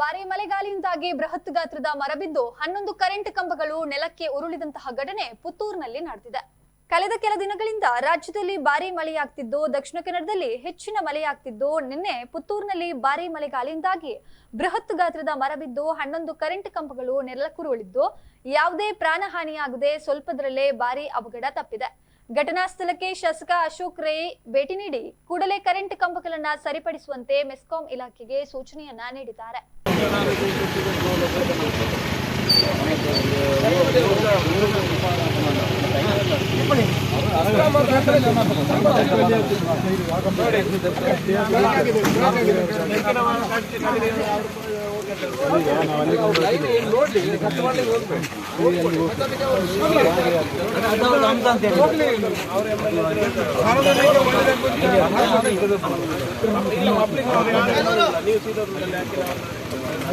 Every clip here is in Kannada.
ಭಾರಿ ಮಳೆಗಾಲಿಯಿಂದಾಗಿ ಬೃಹತ್ ಗಾತ್ರದ ಮರ ಬಿದ್ದು ಹನ್ನೊಂದು ಕರೆಂಟ್ ಕಂಬಗಳು ನೆಲಕ್ಕೆ ಉರುಳಿದಂತಹ ಘಟನೆ ಪುತ್ತೂರಿನಲ್ಲಿ ನಡೆದಿದೆ. ಕಳೆದ ಕೆಲ ದಿನಗಳಿಂದ ರಾಜ್ಯದಲ್ಲಿ ಭಾರಿ ಮಳೆಯಾಗ್ತಿದ್ದು, ದಕ್ಷಿಣ ಕನ್ನಡದಲ್ಲಿ ಹೆಚ್ಚಿನ ಮಳೆಯಾಗ್ತಿದ್ದು, ನಿನ್ನೆ ಪುತ್ತೂರಿನಲ್ಲಿ ಭಾರಿ ಮಳೆಗಾಲಿಯಿಂದಾಗಿ ಬೃಹತ್ ಗಾತ್ರದ ಮರಬಿದ್ದು ಹನ್ನೊಂದು ಕರೆಂಟ್ ಕಂಬಗಳು ನೆಲಕ್ಕುರುಳಿದ್ದು, ಯಾವುದೇ ಪ್ರಾಣಹಾನಿಯಾಗದೆ ಸ್ವಲ್ಪದರಲ್ಲೇ ಭಾರಿ ಅವಘಡ ತಪ್ಪಿದೆ. ಘಟನಾ ಸ್ಥಳಕ್ಕೆ ಶಾಸಕ ಅಶೋಕ್ ರೈ ಭೇಟಿ ನೀಡಿ, ಕೂಡಲೇ ಕರೆಂಟ್ ಕಂಬಗಳನ್ನು ಸರಿಪಡಿಸುವಂತೆ ಮೆಸ್ಕಾಂ ಇಲಾಖೆಗೆ ಸೂಚನೆಯನ್ನ ನೀಡಿದ್ದಾರೆ. ನೀವು ಸೀದಾ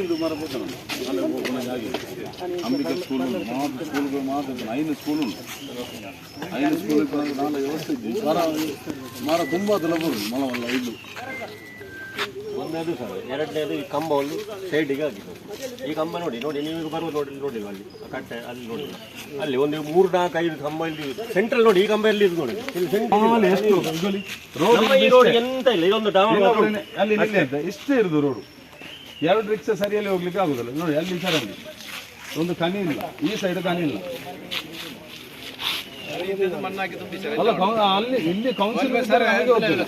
ಇದು ಮಾಡ್ಬೋದು ನಾನು. ಅಲ್ಲೇ ಓಪನ್ ಆಗಿ. ಅಂಬಿಕಾ ಸ್ಕೂಲ್ ಉಂಟು ಮಾತ್ರ ಸ್ಕೂಲ್ಗಳು ಮಾತ್ರ. ಐದು ಸ್ಕೂಲ್ ಉಂಟು. ಐದು ಸ್ಕೂಲ್ ನಾಳೆ ವ್ಯವಸ್ಥೆ ಇದ್ದೀವಿ ಮರ ಮರ ತುಂಬ ತಲಬಹುದು ಮಲವಲ್ಲ ಇದು ಒಂದನೇದು ಸರ್ ಎರಡನೇದು ಈ ಕಂಬ ಒಂದು ಸೈಡಿಗೆ ಆಗಿದೆ ಈ ಕಂಬ ನೋಡಿ ನೋಡಿ ನೀವು ಬರುವ ನೋಡಿ ನೋಡಿಲ್ಲ ಅಲ್ಲಿ? ಆ ಕಟ್ಟೆ ಅಲ್ಲಿ ನೋಡಿ ಅಲ್ಲಿ ಒಂದು ಮೂರು ನಾಲ್ಕು ಐದು ಕಂಬ ಇಲ್ಲಿ ಸೆಂಟ್ರಲ್ ನೋಡಿ ಈ ಕಂಬ ಎಲ್ಲಿ ಇದು ನೋಡಿ? ಇಲ್ಲಿ ಈ ರೋಡ್ ಎಂತ ಇಲ್ಲ ಇದೊಂದು ಡಾಮ ಅಲ್ಲಿ ನಿಲ್ಲಿ ಅಂತ ಇಷ್ಟೇ ಇರುದು ರೋಡು ಎರಡು ರಿಕ್ಷಾ ಸರಿಯಲ್ಲಿ ಹೋಗ್ಲಿಕ್ಕೆ ಆಗುದಿಲ್ಲ. ನೋಡಿ ಅಲ್ಲಿ ಸರಲ್ಲಿ ಒಂದು ಕನಿ ಇಲ್ಲ. ಈ ಸೈಡ್ ಕನಿ ಇಲ್ಲ. ಅಲ್ಲ ಅಲ್ಲಿ ಇಲ್ಲಿ ಕೌನ್ಸಿಲ್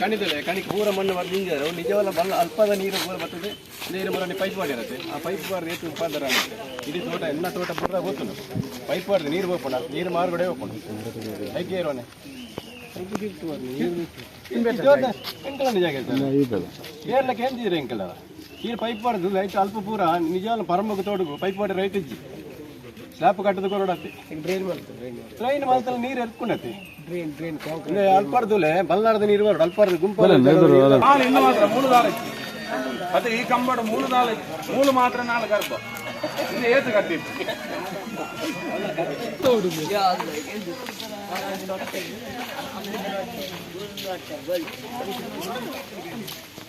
ಕಣಿದಿಲ್ಲ ಕಣಿ ಪೂರ ಮಣ್ಣು ಮಾಡಿ ನಿಜವಲ್ಲ ಬಲ್ಲ ಅಲ್ಪದ ನೀರು ಪೂರ ಬರ್ತದೆ. ನೀರು ಮರ ಪೈಪ್ ಮಾಡಿರುತ್ತೆ ಆ ಪೈಪ್ ಬಾರ್ ರೇಟ್ ಉಪಾದಾರ ಆಗುತ್ತೆ. ಇಡೀ ತೋಟ ಎಲ್ಲ ತೋಟ ಪೂರ ಹೋಗ್ತದೆ. ಪೈಪ್ ಬಾರ್ದು ನೀರು ಹೋಗ್ಕೊಂಡು ನೀರು ಮಾರ್ಗಡೆ ಹೋಗ್ಕೊಂಡು. ಹೈಕೆ ಇರೋನೆ? ಎಂಕಲ ನಿಜ ಏರ್ಲಕ್ಕೆ ಎಂದಿದ್ರೆ ಎಂಕಲ ಈ ಪೈಪ್ ಬಾರ್ದು ರೈಟ್ ಅಲ್ಪ ಪೂರ ನಿಜವಲ್ಲ ಪರಮಕ್ಕೆ ತೋಡುಗು ಪೈಪ್ ಬಾಡಿ ರೈಟ್ ಇಜ್ಜಿ ಸ್ಲಾಪ್ ಕಟ್ಟದ ಕೊರಡತ್ತೆ ಡ್ರೈನ್ ಮಾಡ್ತಾರೆ ಡ್ರೈನ್ ಮಾಡ್ತಲ್ಲ ನೀರು ಎತ್ಕೊಂಡತ್ತೆ ಡ್ರೈನ್ ಡ್ರೈನ್ ಅಲ್ಪಾರ್ದುಲೆ ಬಲ್ಲಾರದ ನೀರು ಬರೋದು ಅಲ್ಪಾರ್ದು ಗುಂಪು ನಾಳೆ ಇನ್ನು ಮಾತ್ರ ಮೂರು ದಾಲ ಮತ್ತೆ ಈ ಕಂಬಡ ಮೂರು ದಾಲ ಮೂರು ಮಾತ್ರ ನಾಳೆ ಗರ್ಭ ಇದು ಏತು ಕಟ್ಟಿತ್ತು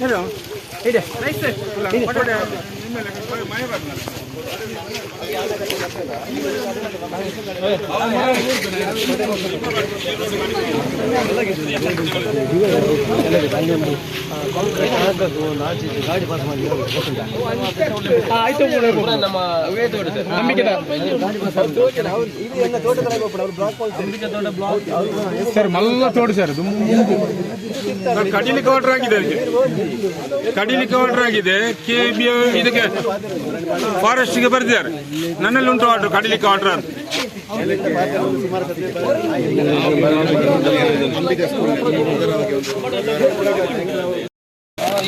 ಹೇಳಿ ಹೇಳಿ ನೈಸ್ ಇಲ್ಲ ಮನೆ ಬರಲ್ಲ ಸರ್, ಮಲ್ಲ ತೋಡಿ ಸರ್ ಕಡಿಲಿಕ್ಕೆ ಆರ್ಡರ್ ಆಗಿದೆ ಅದಕ್ಕೆ ಕಡಿಲಿಕ್ಕೆ ಆರ್ಡರ್ ಆಗಿದೆ. ಕೆ ಬಿ ಇದಕ್ಕೆ ಫಾರೆಸ್ಟ್ಗೆ ಬರೆದಿದ್ದಾರೆ ನನ್ನಲ್ಲಿ ಉಂಟು ಆರ್ಡರ್ ಕಡಿಲಿಕ್ಕೆ ಆರ್ಡರ್ ಅಂತ.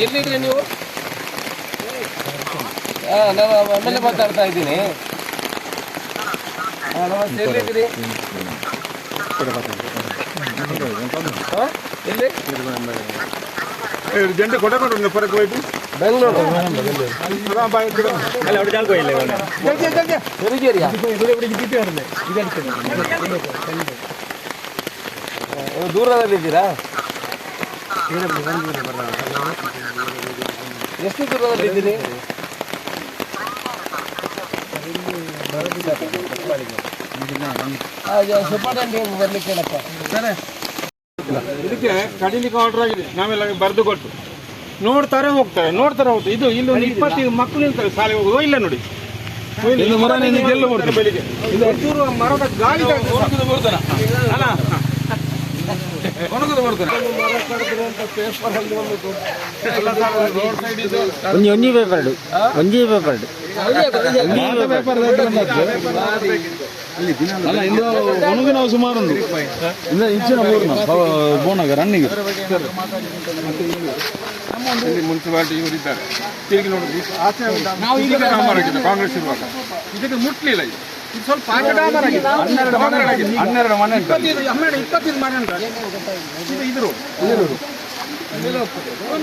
ಎಲ್ಲಿದ್ರಿ ನೀವು? ನಾನು ಎ ಮಾತಾಡ್ತಾ ಇದ್ದೀನಿ. ನಮಸ್ತೆ ಎಲ್ಲಿದ್ದೀರಿ? ಎಲ್ಲಿ? ಜಂಡೆ ಕೊಡಕೊಂಡು ಪರಕ್ಕೆ ಹೋಯ್ತು. ದೂರದಲ್ಲಿದ್ದೀರಾ ಎಷ್ಟು ದೂರದಲ್ಲಿದ್ದೀರಿ ಬರ್ಲಿಕ್ಕೆ ಇದಕ್ಕೆ ಕಡಿಲಿಕ್ಕೆ ಆರ್ಡರ್ ಆಗಿದೆ ನಾವೆಲ್ಲ ಬರೆದು ಕೊಟ್ಟು ನೋಡ್ತಾರೆ ಹೋಗ್ತಾರೆ ನೋಡ್ತಾರೆ ಹೋಗ್ತಾರೆ. ಇದು ಇಲ್ಲಿ ಒಂದು ಇಪ್ಪತ್ತು ಮಕ್ಕಳು ನಿಲ್ತಾರೆ ಶಾಲೆಗೆ ಹೋಗುವ ಇಲ್ಲ ನೋಡಿ. ಬೆಳಿಗ್ಗೆ. ಇದು ಒಂಚೂರು ಮರದ ಗಾಳಿ ಬರ್ತಾರ ಬರ್ತಾನೆ ಅಲ್ಲ. ಒಣಗುದು ಬರ್ತಾನೆ ಒಂಜಿ ಒಂಜಿ ಪೇಪರ್ ಒಂಜಿ ಪೇಪರ್ ಅಲ್ಲ ಇಂದು. ಒಣಗಿ ನಾವು ಸುಮಾರು ಇಂದ ಇಂಚಿನ ಬೋರ್ನ ಬೋನಾಗ ರನ್ನಿಗೆ ಇಲ್ಲಿ ಮುನ್ಸಿಪಾಲಿಟಿ ಇವರು ಇದ್ದಾರೆ. ತಿರುಗಿ ನೋಡಿದ್ರೆ? ಆಚೆ ನಾವು ಈಗ ಡಾಮರ್ ಆಗಿದೆ ಕಾಂಗ್ರೆಸ್ ಇರುವಾಗ. ಇದಕ್ಕೆ ಮುಟ್ಲಿಲ್ಲ ಇದು ಇದು ಸ್ವಲ್ಪ ಡಾಮರ್ ಆಗಿದೆ. ಹನ್ನೆರಡು ಮನೆ ಹನ್ನೆರಡು ಮನೆ ಉಂಟು. ಇಪ್ಪತ್ತೈದು ಹನ್ನೆರಡು ಇಪ್ಪತ್ತೈದು ಮನೆ ಉಂಟು. ಇದು ಇದ್ರು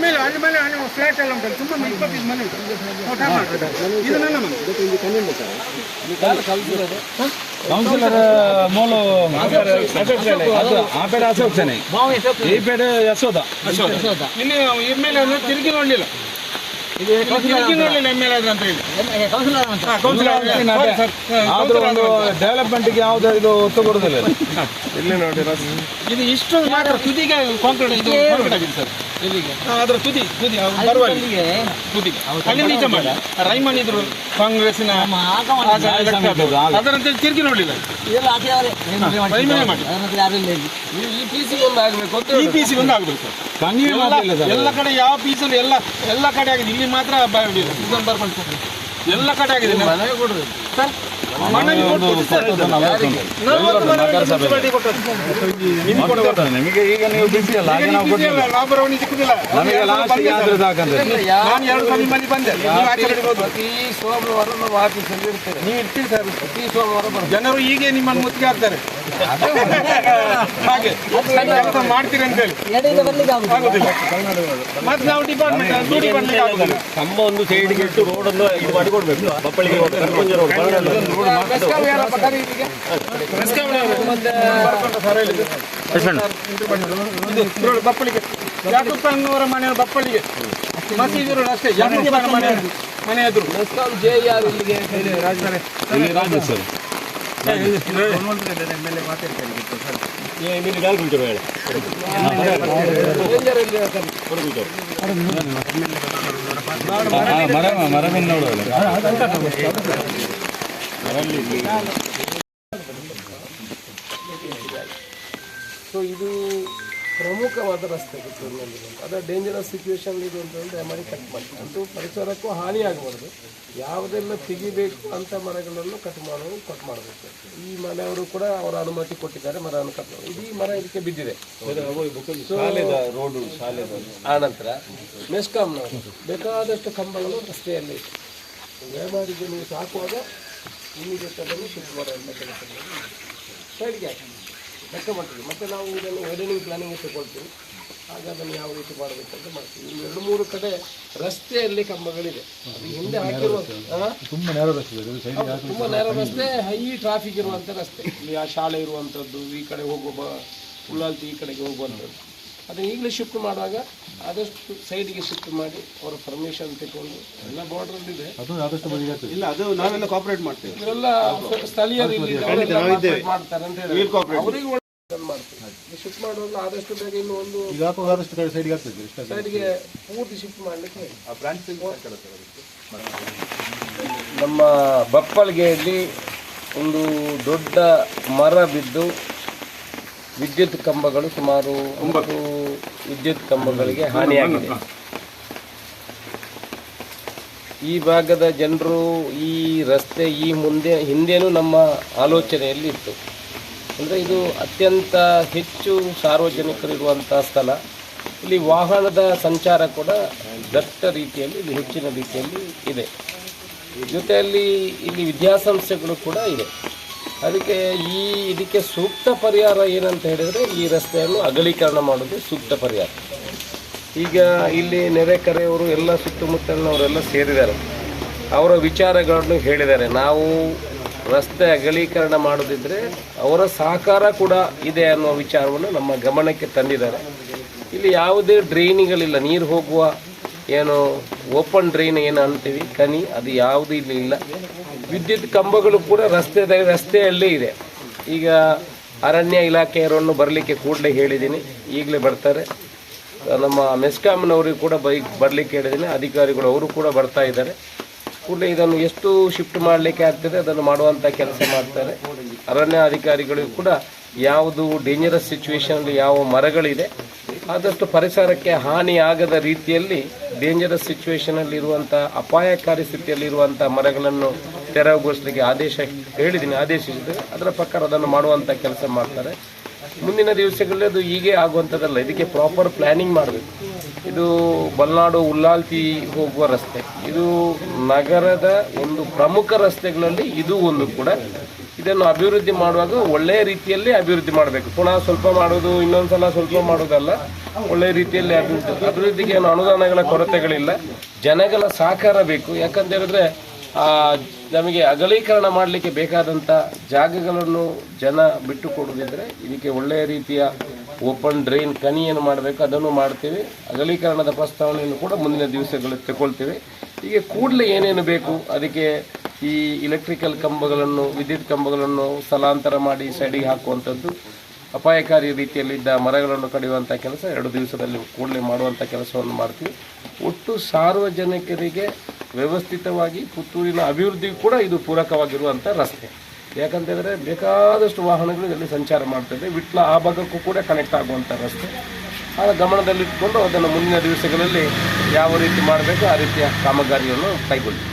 ಮೇಲೆ ಅಲ್ಲಿ ಮೇಲೆ ಅಲ್ಲಿ ಫ್ಲಾಟ್ ಎಲ್ಲ ಉಂಟು. ತುಂಬ ಇಪ್ಪತ್ತೈದು ಮನೆ ಉಂಟು. ಇದು ನನ್ನ ಮನೆ. ಕೌನ್ಸಿಲರ್ ಮೂಲ ಆ ಪೇಡೆ ಅಶೋಕ್ ಸೆನೆ ಈ ಪೇಡೆ ಯಶೋದ ಇಲ್ಲಿ ಎಂ ಎಲ್ ಎ ತಿರುಗಿ ನೋಡ್ಲಿಲ್ಲ. ತಿರುಗಿ ನೋಡಲಿಲ್ಲ ಎಂ ಎಲ್ ಎ ಅಂತ ಹೇಳಿ. ಆದ್ರೂ ಒಂದು ಡೆವಲಪ್ಮೆಂಟ್ಗೆ ಯಾವ್ದು ಇದು ಒತ್ತು ಕೊಡುದಿಲ್ಲ ಇದು. ಇಲ್ಲಿ ನೋಡಿ ಇದು ಇಷ್ಟು ಮಾತ್ರ ತುದಿಗೆ ಕಾಂಕ್ರೀಟ್ ಇದು ಕಾಂಕ್ರೀಟ್ ಆಗಿದೆ ಸರ್ ಹಾ, ಅದರ ತುದಿ ತುದಿ. ತುದಿ ಅಲ್ಲಿ ನೀಚ ಮಾಡಿ. ರೈಮನ್ ಇದ್ರು ಕಾಂಗ್ರೆಸ್ಸಿನ ಅದರಂತೆ ತಿರುಗಿ ನೋಡಲಿಲ್ಲ. ರೈಮನೆ ಮಾಡಿ. ಈ ಪೀಸಿಗೆ ಒಂದು ಆಗ್ಬೇಕು ಸರ್ ಕಣ್ಣಿಗೆ ಮಾತಿಲ್ಲ ಸರ್. ಎಲ್ಲ ಕಡೆ ಯಾವ ಪೀಸಲ್ಲಿ ಎಲ್ಲ ಎಲ್ಲ ಕಡೆ ಆಗಿದೆ. ಇಲ್ಲಿ ಮಾತ್ರ ಇದೊಂದು ಬರ್ಕೊಂಡು. ಎಲ್ಲ ಕಟ್ ಆಗಿದೆ ಮನೆಗೆ ಕೊಟ್ಟು ಸರ್. ನಿಮ್ಗೆ ಈಗ ನೀವು ಬಿಸಿ ಅಲ್ಲ ಹಾಗೆ ನಾವು. ನಮಗೆ ಲಾಸ್ಟ್ ಆದ್ರೆ ಸಾಕಂದ್ರೆ. ನಾನು ಎರಡು ಸಲ ಬಂದೆ. ಪ್ರತಿ ಸೋಮವಾರ ನಾವು ಆಫೀಸಲ್ಲಿ ಇರ್ತೇವೆ ನೀವು ಇರ್ತೀರಿ ಸರ್. ಪ್ರತಿ ಸೋಮವಾರ ಜನರು ಹೀಗೆ ನಿಮ್ಮನ್ನು ಮುತ್ತಿಗೆ ಹಾಕ್ತಾರೆ. ಹಾಗೆ. ಕೆಲಸ ಮಾಡ್ತೀರಿ ಅಂತ ಹೇಳಿ. ಮತ್ತೆ ನಾವು ಡಿಪಾರ್ಟ್ಮೆಂಟ್ ಆಗುದಿಲ್ಲ ಕಂಬ ಒಂದು ಸೈಡ್ಗೆ ಇಟ್ಟು ರೋಡ್ ಅನ್ನು ಇದು ಮಾಡಿ ಕೊಡ್ಬೇಕು ಬಪ್ಪಳಿಗೆ road, ಕರ್ಕೊಂಜ road, ಬರಗಾಲ road. ಬೆಸ್ಕಾಂ ಯಾರಪ್ಪ ಕರೀಲಿಕ್ಕೆ? ಇದು ರೋಡ್ ಬಪ್ಪಳಿಗೆ ಯಾಕಪ್ಪನವರ ಮನೆ ಬಪ್ಪಳಿಗೆ ಮಸೀದಿ ರೋಡ್ ಅಷ್ಟೇ ಮನೆ ಮರ ನೋಡುವಲ್ಲ ಸೊ ಇದು ಪ್ರಮುಖವಾದ ರಸ್ತೆ ಪುತ್ತೂರಿನಲ್ಲಿ ಅದರ ಡೇಂಜರಸ್ ಸಿಚುವೇಶನ್ ಇದು ಅಂತ ಹೇಳಿದ್ರೆ ಮನೆ ಕಟ್ ಮಾಡಿ ಅಂತೂ ಪರಿಸರಕ್ಕೂ ಹಾನಿಯಾಗಬಾರ್ದು. ಯಾವುದೆಲ್ಲ ತೆಗಿಬೇಕು ಅಂತ ಮರಗಳನ್ನು ಕಟ್ ಮಾಡೋದು ಕಟ್ ಮಾಡಬೇಕು. ಈ ಮನೆಯವರು ಕೂಡ ಅವರ ಅನುಮತಿ ಕೊಟ್ಟಿದ್ದಾರೆ, ಮರವನ್ನು ಕಟ್ ಮಾಡಿ. ಇಡೀ ಮರ ಇದಕ್ಕೆ ಬಿದ್ದಿದೆ. ರೋಡು ಶಾಲೆ ಆ ನಂತರ ಮೆಸ್ಕಾಂನವರು ಬೇಕಾದಷ್ಟು ಕಂಬಗಳು ರಸ್ತೆಯಲ್ಲಿ ಇದೆ ದಯಮಾಡಿ ನೀವು ಸಾಕುವಾಗ ಇಮಿಡಿಯೇಟ್ ಅದನ್ನು ಶಿಫ್ಟ್ ಮಾಡುವಂಥ ಕೆಲಸ ಸೈಡ್ಗೆ ಹಾಕಿ. ಲೆಕ್ಕ ಮಾಡ್ತೀವಿ. ಮತ್ತೆ ನಾವು ಇದನ್ನು ವೆಡನಿಂಗ್ ಪ್ಲಾನಿಂಗ್ ತಗೊಳ್ತೀವಿ. ಆಗ ಅದನ್ನು ಯಾವ ರೀತಿ ಮಾಡಬೇಕು ಅಂತ ಮಾಡ್ತೀವಿ. ಇಲ್ಲಿ ಎರಡು ಮೂರು ಕಡೆ ರಸ್ತೆಯಲ್ಲಿ ಕಂಬಗಳಿದೆ. ಅದು ಹಿಂದೆ ಹಾಕಿರುವ ತುಂಬ ನೇರ ರಸ್ತೆ ತುಂಬ ನೇರ ರಸ್ತೆ ಹೈ ಟ್ರಾಫಿಕ್ ಇರುವಂಥ ರಸ್ತೆ. ಇಲ್ಲಿ ಆ ಶಾಲೆ ಇರುವಂಥದ್ದು ಈ ಕಡೆ ಹೋಗುವ ಬ- ಉಳ್ಳಾಲ್ತಿ ಈ ಕಡೆಗೆ ಹೋಗುವಂಥದ್ದು ಅದನ್ನು ಈಗಲೇ ಶಿಫ್ಟ್ ಮಾಡುವಾಗ ಆದಷ್ಟು ಸೈಡ್ಗೆ ಶಿಫ್ಟ್ ಮಾಡಿ ಅವರ ಪರ್ಮಿಷನ್ ತಗೊಂಡು ಎಲ್ಲ ಬಾರ್ಡ್ರಲ್ಲಿದೆ ಇಲ್ಲ ಅದು ನಾವೆಲ್ಲ ಕಾಪರೇಟ್ ಮಾಡ್ತೇವೆ. ಇವರೆಲ್ಲ ಸ್ಥಳೀಯರು ಇಲ್ಲಿ ಮಾಡ್ತಾರೆ ಅಂತ ಹೇಳಿ ಅವರಿಗೆ ಮಾಡ್ತೀವಿ. ಶಿಫ್ಟ್ ಮಾಡುವಾಗ ಆದಷ್ಟು ಬೇಗ ಇನ್ನು ಒಂದು ಸೈಡ್ಗೆ ಪೂರ್ತಿ ಶಿಫ್ಟ್ ಮಾಡ್ಲಿಕ್ಕೆ. ನಮ್ಮ ಬಪ್ಪಲ್ಗೆಯಲ್ಲಿ ಒಂದು ದೊಡ್ಡ ಮರ ಬಿದ್ದು ವಿದ್ಯುತ್ ಕಂಬಗಳು ಸುಮಾರು ಒಂಬತ್ತು. ವಿದ್ಯುತ್ ಕಂಬಗಳಿಗೆ ಹಾನಿಯಾಗಿದೆ. ಈ ಭಾಗದ ಜನರು ಈ ರಸ್ತೆ ಈ ಮುಂದೆ, ಹಿಂದೆನೂ ನಮ್ಮ ಆಲೋಚನೆಯಲ್ಲಿ ಇತ್ತು ಅಂದರೆ ಇದು ಅತ್ಯಂತ ಹೆಚ್ಚು ಸಾರ್ವಜನಿಕರಿರುವಂಥ ಸ್ಥಳ. ಇಲ್ಲಿ ವಾಹನದ ಸಂಚಾರ ಕೂಡ ದಟ್ಟ ರೀತಿಯಲ್ಲಿ ಇಲ್ಲಿ ಹೆಚ್ಚಿನ ರೀತಿಯಲ್ಲಿ ಇದೆ. ಜೊತೆಯಲ್ಲಿ ಇಲ್ಲಿ ವಿದ್ಯಾಸಂಸ್ಥೆಗಳು ಕೂಡ ಇದೆ. ಅದಕ್ಕೆ ಈ ಇದಕ್ಕೆ ಸೂಕ್ತ ಪರಿಹಾರ ಏನಂತ ಹೇಳಿದರೆ ಈ ರಸ್ತೆಯನ್ನು ಅಗಲೀಕರಣ ಮಾಡೋದು ಸೂಕ್ತ ಪರಿಹಾರ. ಈಗ ಇಲ್ಲಿ ನೆರೆ ಕರೆಯವರು ಎಲ್ಲ ಸುತ್ತಮುತ್ತಲಿನವರೆಲ್ಲ ಸೇರಿದ್ದಾರೆ. ಅವರ ವಿಚಾರಗಳನ್ನು ಹೇಳಿದ್ದಾರೆ. ನಾವು ರಸ್ತೆ ಅಗಲೀಕರಣ ಮಾಡೋದಿದ್ರೆ ಅವರ ಸಹಕಾರ ಕೂಡ ಇದೆ ಅನ್ನೋ ವಿಚಾರವನ್ನು ನಮ್ಮ ಗಮನಕ್ಕೆ ತಂದಿದ್ದಾರೆ. ಇಲ್ಲಿ ಯಾವುದೇ ಡ್ರೈನಿಗಳಿಲ್ಲ. ನೀರು ಹೋಗುವ ಏನು ಓಪನ್ ಡ್ರೈನ್ ಏನು ಅಂತೀವಿ. ಕನಿ, ಅದು ಯಾವುದೂ ಇಲ್ಲಿ ಇಲ್ಲ. ವಿದ್ಯುತ್ ಕಂಬಗಳು ಕೂಡ ರಸ್ತೆ ರಸ್ತೆಯಲ್ಲೇ ಇದೆ. ಈಗ ಅರಣ್ಯ ಇಲಾಖೆಯವರನ್ನು ಬರಲಿಕ್ಕೆ ಕೂಡಲೇ ಹೇಳಿದ್ದೀನಿ. ಈಗಲೇ ಬರ್ತಾರೆ. ನಮ್ಮ ಮೆಸ್ಕಾಮ್ನವರಿಗೂ ಕೂಡ ಬೈಕ್ ಬರಲಿಕ್ಕೆ ಹೇಳಿದ್ದೀನಿ. ಅಧಿಕಾರಿಗಳು ಅವರು ಕೂಡ ಬರ್ತಾ ಇದ್ದಾರೆ. ಕೂಡಲೇ ಇದನ್ನು ಎಷ್ಟು ಶಿಫ್ಟ್ ಮಾಡಲಿಕ್ಕೆ ಆಗ್ತದೆ, ಅದನ್ನು ಮಾಡುವಂಥ ಕೆಲಸ ಮಾಡ್ತಾರೆ. ಅರಣ್ಯ ಅಧಿಕಾರಿಗಳಿಗೂ ಕೂಡ ಯಾವುದು ಡೇಂಜರಸ್ ಸಿಚುವೇಷನಲ್ಲಿ ಯಾವ ಮರಗಳಿದೆ, ಆದಷ್ಟು ಪರಿಸರಕ್ಕೆ ಹಾನಿ ಆಗದ ರೀತಿಯಲ್ಲಿ ಡೇಂಜರಸ್ ಸಿಚುವೇಷನಲ್ಲಿರುವಂಥ ಅಪಾಯಕಾರಿ ಸ್ಥಿತಿಯಲ್ಲಿರುವಂಥ ಮರಗಳನ್ನು ತೆರವುಗೊಳಿಸಲಿಕ್ಕೆ ಆದೇಶ ಹೇಳಿದ್ದೀನಿ ಆದೇಶಿಸಿದರೆ ಅದರ ಪ್ರಕಾರ ಅದನ್ನು ಮಾಡುವಂಥ ಕೆಲಸ ಮಾಡ್ತಾರೆ. ಮುಂದಿನ ದಿವಸಗಳಲ್ಲಿ ಅದು ಹೀಗೆ ಆಗುವಂಥದ್ದಲ್ಲ. ಇದಕ್ಕೆ ಪ್ರಾಪರ್ ಪ್ಲ್ಯಾನಿಂಗ್ ಮಾಡಬೇಕು. ಇದು ಬಲ್ನಾಡು ಉಲ್ಲಾಲ್ತಿ ಹೋಗುವ ರಸ್ತೆ. ಇದು ನಗರದ ಒಂದು ಪ್ರಮುಖ ರಸ್ತೆಗಳಲ್ಲಿ ಇದು ಒಂದು ಕೂಡ. ಇದನ್ನು ಅಭಿವೃದ್ಧಿ ಮಾಡುವಾಗ ಒಳ್ಳೆಯ ರೀತಿಯಲ್ಲಿ ಅಭಿವೃದ್ಧಿ ಮಾಡಬೇಕು. ಪುನಃ ಸ್ವಲ್ಪ ಮಾಡೋದು ಇನ್ನೊಂದ್ಸಲ ಸ್ವಲ್ಪ ಮಾಡೋದಲ್ಲ ಒಳ್ಳೆಯ ರೀತಿಯಲ್ಲಿ ಅಭಿವೃದ್ಧಿ ಅಭಿವೃದ್ಧಿಗೆ ಏನು ಅನುದಾನಗಳ ಕೊರತೆಗಳಿಲ್ಲ. ಜನಗಳ ಸಹಕಾರ ಬೇಕು. ಯಾಕಂತ ಹೇಳಿದ್ರೆ ನಮಗೆ ಅಗಲೀಕರಣ ಮಾಡಲಿಕ್ಕೆ ಬೇಕಾದಂಥ ಜಾಗಗಳನ್ನು ಜನ ಬಿಟ್ಟು ಕೊಡೋದಿದ್ರೆ ಇದಕ್ಕೆ ಒಳ್ಳೆಯ ರೀತಿಯ ಓಪನ್ ಡ್ರೈನ್ ಕನಿಯನ್ನು ಮಾಡಬೇಕು. ಅದನ್ನು ಮಾಡ್ತೀವಿ. ಅಗಲೀಕರಣದ ಪ್ರಸ್ತಾವನೆಯನ್ನು ಕೂಡ ಮುಂದಿನ ದಿವಸಗಳಲ್ಲಿ ತಗೊಳ್ತೀವಿ ಹೀಗೆ ಕೂಡಲೇ ಏನೇನು ಬೇಕು, ಅದಕ್ಕೆ ಈ ಇಲೆಕ್ಟ್ರಿಕಲ್ ಕಂಬಗಳನ್ನು, ವಿದ್ಯುತ್ ಕಂಬಗಳನ್ನು ಸ್ಥಳಾಂತರ ಮಾಡಿ ಸೈಡಿಗೆ ಹಾಕುವಂಥದ್ದು, ಅಪಾಯಕಾರಿ ರೀತಿಯಲ್ಲಿದ್ದ ಮರಗಳನ್ನು ಕಡಿಯುವಂಥ ಕೆಲಸ ಎರಡು ದಿವಸದಲ್ಲಿ ಕೂಡಲೇ ಮಾಡುವಂಥ ಕೆಲಸವನ್ನು ಮಾಡ್ತೀವಿ. ಒಟ್ಟು ಸಾರ್ವಜನಿಕರಿಗೆ ವ್ಯವಸ್ಥಿತವಾಗಿ ಪುತ್ತೂರಿನ ಅಭಿವೃದ್ಧಿಗೂ ಕೂಡ ಇದು ಪೂರಕವಾಗಿರುವಂಥ ರಸ್ತೆ. ಯಾಕಂತೇಳಿದ್ರೆ ಬೇಕಾದಷ್ಟು ವಾಹನಗಳು ಇದರಲ್ಲಿ ಸಂಚಾರ ಮಾಡ್ತದೆ ವಿಟ್ಲ ಆ ಭಾಗಕ್ಕೂ ಕೂಡ ಕನೆಕ್ಟ್ ಆಗುವಂಥ ರಸ್ತೆ. ಆ ಗಮನದಲ್ಲಿಟ್ಟುಕೊಂಡು ಅದನ್ನು ಮುಂದಿನ ದಿವಸಗಳಲ್ಲಿ ಯಾವ ರೀತಿ ಮಾಡಬೇಕು ಆ ರೀತಿಯ ಕಾಮಗಾರಿಯನ್ನು ಕೈಗೊಳ್ಳಿ.